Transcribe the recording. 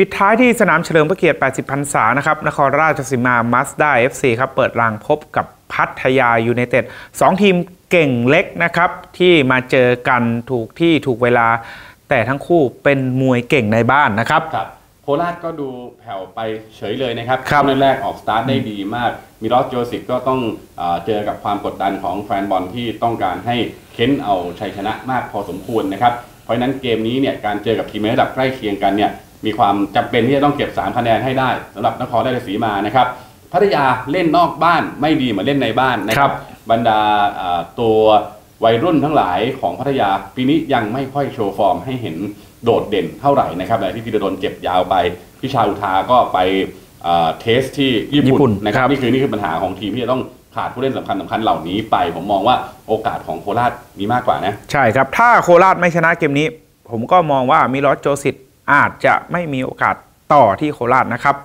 ปิดท้ายที่สนามเฉลิมพระเกียรติ 80 พรรษานะครับ นครราชสีมามาสด้า FC ครับ เปิดรางพบกับพัทยายูไนเต็ดสองทีมเก่งเล็กนะครับ ที่มาเจอกันถูกที่ถูกเวลา แต่ทั้งคู่เป็นมวยเก่งในบ้านนะครับ ครับโคราชก็ดูแผ่วไปเฉยเลยนะครับครับช่วงแรกๆออกสตาร์ทได้ดีมาก มิรอสโจสิกก็ต้องเออเจอกับความกดดันของแฟนบอลที่ต้องการให้เค้นเอาชัยชนะมากพอสมควรนะครับ เพราะฉะนั้นเกมนี้เนี่ยการเจอกับทีมในระดับใกล้เคียงกันเนี่ย มีความจำเป็นที่จะต้องเก็บ 3 คะแนนให้ได้สำหรับนครราชสีมานะครับพัทยาเล่นนอกบ้านไม่ดีเหมือนเล่นในบ้านนะคครัรับบบรรดาเอ่อตัววัยรุ่นทั้งหลายของพัทยาปีนี้ยังไม่ค่อยโชว์ฟอร์มให้เห็นโดดเด่นเท่าไหร่นะครับหลังที่พีระดนเจ็บยาวไปพิชาอุทาก็ไปเอ่อเทสที่ญี่ญี่ปุ่ปุ่นนนะครับครับนี่คือนี่คือปัญหาของทีมที่จะต้องขาดผู้เล่นสำคัญสำคัญเหล่านี้ไป ผมมองว่าโอกาสของโคราชมีมากกว่านะ ใช่ครับ ถ้าโคราชไม่ชนะเกมนี้ ผมก็มองว่ามิลอสโจสิต อาจจะไม่มีโอกาสต่อที่โคราชนะครับ